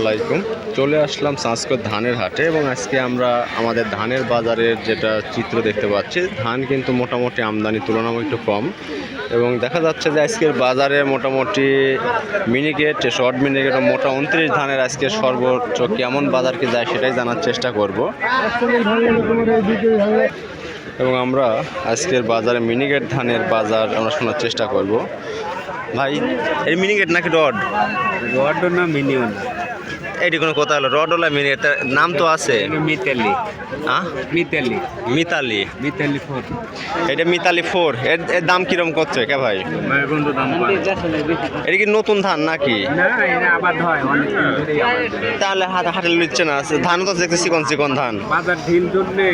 আলাইকুম। চলে আসলাম সংস্কৃত ধানের হাটে এবং আজকে আমরা আমাদের ধানের বাজারের যেটা চিত্র দেখতে পাচ্ছি, ধান কিন্তু মোটামুটি আমদানি তুলনামূলক একটু কম এবং দেখা যাচ্ছে যে আজকের বাজারে মোটামুটি মিনিকেট, শর্ট মিনিকেট মোটা উনত্রিশ ধানের আজকে সর্বোচ্চ কেমন বাজারকে যায় সেটাই জানার চেষ্টা করব। এবং আমরা আজকের বাজারে মিনিকেট ধানের বাজার আমরা শোনার চেষ্টা করব। ভাই, এই মিনিকেট নাকি রড? রড না মিনিয়ন। এইটি কোনো কথা হলো? রড ওলা মিনিকেট তার নাম তো আছে। মিতালি। আহ মিতালি। মিতালি। মিতালি ফোর। এটা মিতালি ফোর। এর এর দাম কিরম করছে কে ভাই? এটা কি নতুন ধান নাকি? এটা হয় হয়। তাহলে হাতে হাটে নিচ্ছে না। ধান তো দেখতে চিকন চিকন ধান। বাজার ঢিল জন্যে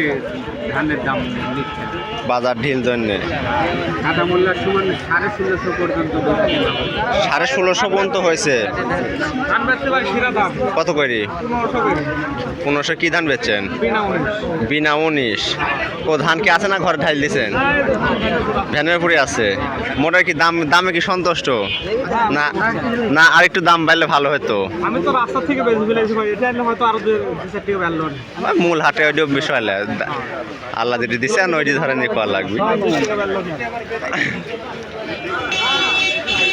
ধানের দাম নিচ্ছে বাজার ঢিল জন্যে। কাঁচা সমান সাড়ে ষোলোশো পর্যন্ত হয়। সাড়ে ষোলোশো পর্যন্ত হয়েছে। কত করে? পনেরোশো কি ধান বেচছেন? বিনা উনিশ ও ধান কি আছে না ঘরে ঢাইল দিছেন? ভ্যানের উপরে আছে। মোটার কি দাম দামে কি সন্তুষ্ট? না না আরেকটু দাম বাড়লে ভালো হতো। আমি তো রাস্তা থেকে হয়তো আরও ওই মূল হাটে ওইটা বিষয় আল্লাহ যেটি দিছে আর ওইটি ধরে নিয়ে করা লাগবে।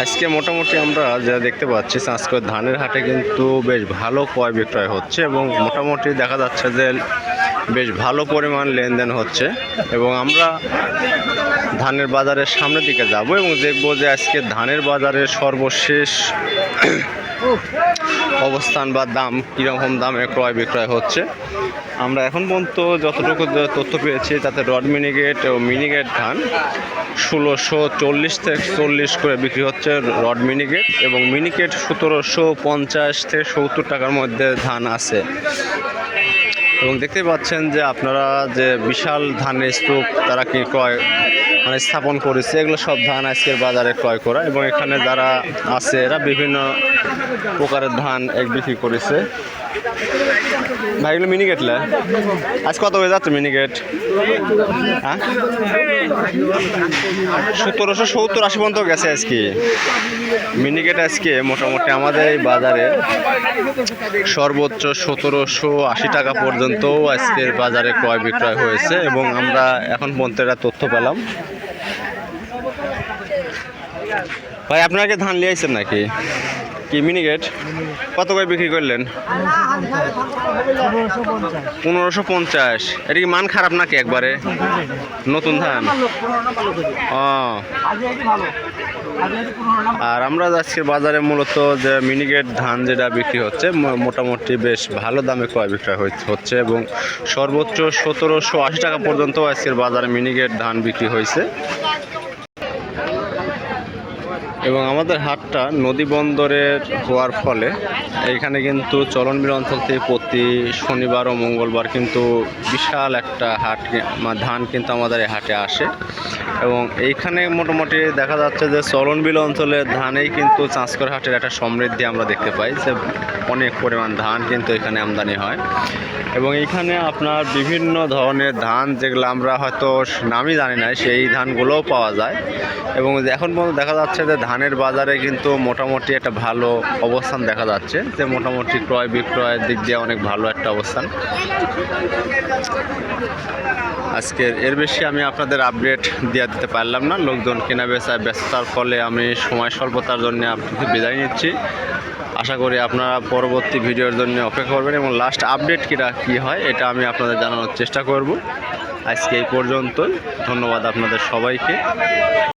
আজকে মোটামুটি আমরা যা দেখতে পাচ্ছি, সাংস্কৃতিক ধানের হাটে কিন্তু বেশ ভালো ক্রয় বিক্রয় হচ্ছে এবং মোটামুটি দেখা যাচ্ছে যে বেশ ভালো পরিমাণ লেনদেন হচ্ছে এবং আমরা ধানের বাজারের সামনের দিকে যাব এবং দেখব যে আজকে ধানের বাজারের সর্বশেষ অবস্থান বা দাম, কীরকম দামে ক্রয় বিক্রয় হচ্ছে। আমরা এখন পর্যন্ত যতটুকু তথ্য পেয়েছি, তাতে রড মিনিগেট ও মিনিগেট ধান ষোলোশো চল্লিশ থেকে চল্লিশ করে বিক্রি হচ্ছে রড মিনিগেট এবং মিনিকেট সতেরোশো পঞ্চাশ থেকে সত্তর টাকার মধ্যে ধান আছে। এবং দেখতে পাচ্ছেন যে আপনারা যে বিশাল ধানের স্তূপ তারা কি ক্রয় মানে স্থাপন করেছে, এগুলো সব ধান আজকের বাজারে ক্রয় করা এবং এখানে যারা আছে, এরা বিভিন্ন প্রকারের ধান এক বিক্রি করেছে। ভাই, এগুলো মিনিকেট লে। আজ কত হয়ে যাচ্ছে মিনিকেট হ্যাঁ? সতেরোশো সত্তর আশি পর্যন্ত গেছে আজকে। মিনিকেট আজকে মোটামুটি আমাদের এই বাজারে সর্বোচ্চ সতেরোশো আশি টাকা পর্যন্ত আজকের বাজারে ক্রয় বিক্রয় হয়েছে এবং আমরা এখন পর্যন্ত তথ্য পেলাম। ভাই আপনাকে ধান নিয়ে আসছেন নাকি? কি মিনিকেট কত করে বিক্রি করলেন? পনেরোশো পঞ্চাশ। এটা কি মান খারাপ নাকি একবারে? নতুন ধান? ও। আর আমরা আজকের বাজারে মূলত যে মিনিকেট ধান যেটা বিক্রি হচ্ছে মোটামুটি বেশ ভালো দামে ক্রয় বিক্রয় হচ্ছে এবং সর্বোচ্চ সতেরোশো আশি টাকা পর্যন্ত আজকের বাজারে মিনিকেট ধান বিক্রি হয়েছে এবং আমাদের হাটটা নদী বন্দরের হওয়ার ফলে এইখানে কিন্তু চলনবিল অঞ্চল থেকে প্রতি শনিবার ও মঙ্গলবার কিন্তু বিশাল একটা হাট ধান কিন্তু আমাদের এই হাটে আসে। এবং এইখানে মোটামুটি দেখা যাচ্ছে যে চলনবিল অঞ্চলের ধানেই কিন্তু চাঁচকর হাটের একটা সমৃদ্ধি আমরা দেখতে পাই যে অনেক পরিমাণ ধান কিন্তু এখানে আমদানি হয়। এবং এইখানে আপনার বিভিন্ন ধরনের ধান যেগুলো আমরা হয়তো নামই জানি না, সেই ধানগুলোও পাওয়া যায়। এবং এখন পর্যন্ত দেখা যাচ্ছে যে ধানের বাজারে কিন্তু মোটামুটি একটা ভালো অবস্থান দেখা যাচ্ছে। যে মোটামুটি ক্রয় বিক্রয়ের দিক দিয়ে অনেক ভালো একটা অবস্থান। আজকের এর বেশি আমি আপনাদের আপডেট দিয়ে দিতে পারলাম না। লোকজন কেনা বেচায় ব্যস্ততার ফলে আমি সময় স্বল্পতার জন্য আপনাকে বিদায় নিচ্ছি। আশা করি আপনারা পরবর্তী ভিডিওর জন্য অপেক্ষা করবেন এবং লাস্ট আপডেট কীটা কী হয়, এটা আমি আপনাদের জানানোর চেষ্টা করব। আজকে এই পর্যন্তই। ধন্যবাদ আপনাদের সবাইকে।